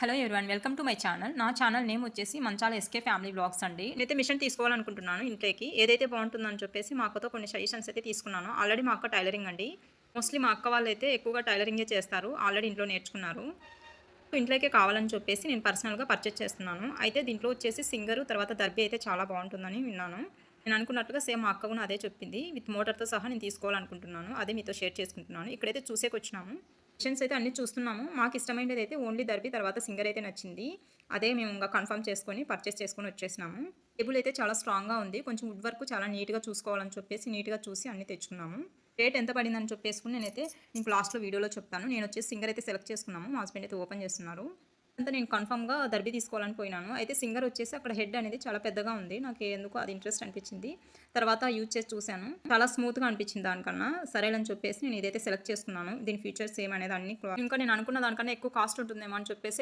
Hello everyone welcome to my channel. నా channel name వచ్చేసి Manchala SK family blogs అండి. నేనైతే మిషన్ తీసుకోవాలనుకుంటున్నాను ఇంట్లోకి. ఏదైతే బాగుంటుందని చెప్పేసి మా అక్కతో కొన్ని సజెషన్స్ అయితే తీసుకున్నాను. ఆల్రెడీ మా అక్క టైలరింగ్ అండి. మోస్ట్లీ మా అక్క వాళ్ళు అయితే ఎక్కువగా టైలరింగే చేస్తారు. ఆల్రెడీ ఇంట్లో నేర్చుకున్నారు. ఇంట్లోకే కావాలని చెప్పేసి నేను పర్సనల్గా పర్చేస్ చేస్తున్నాను. అయితే దీంట్లో వచ్చేసి సింగరు తర్వాత దర్బీ అయితే చాలా బాగుంటుందని విన్నాను. నేను అనుకున్నట్టుగా సేమ్ మా అక్క కూడా అదే చెప్పింది. విత్ మోటార్తో సహా నేను తీసుకోవాలనుకుంటున్నాను. అదే మీతో షేర్ చేసుకుంటున్నాను. ఇక్కడైతే చూసేకి ఆప్షన్స్ అయితే అన్ని చూస్తున్నాము. మాకు ఇష్టమైనది అయితే ఓన్లీ దర్బీ తర్వాత సింగర్ అయితే నచ్చింది. అదే మేము ఇంకా కన్ఫర్మ్ చేసుకొని పర్చేస్ చేసుకొని వచ్చేసినాము. టేబుల్ అయితే చాలా స్ట్రాంగ్గా ఉంది. కొంచెం వుడ్ వర్క్ చాలా నీట్గా చూసుకోవాలని చెప్పేసి నీట్గా చూసి అన్ని తెచ్చుకున్నాము. రేట్ ఎంత పడిందని చెప్పేసుకుని నేనైతే మీకు లాస్ట్లో వీడియోలో చెప్తాను. నేను వచ్చేసి సింగర్ అయితే సెలెక్ట్ చేసుకున్నాము. మా హస్బెండ్ అయితే ఓపెన్ చేస్తున్నారు. అంతా నేను కన్ఫామ్గా దర్బీ తీసుకోవాలని పోయినాను. అయితే సింగర్ వచ్చేసి అక్కడ హెడ్ అనేది చాలా పెద్దగా ఉంది. నాకు ఎందుకు అది ఇంట్రెస్ట్ అనిపించింది. తర్వాత యూజ్ చేసి చూశాను. చాలా స్మూత్గా అనిపించింది దానికన్నా. సరేలని చెప్పేసి నేను ఇదైతే సెలెక్ట్ చేసుకున్నాను దీని ఫీచర్స్ ఏమనేది అన్ని ఇంకా నేను అనుకున్న దానికన్నా ఎక్కువ కాస్ట్ ఉంటుందేమో అని చెప్పేసి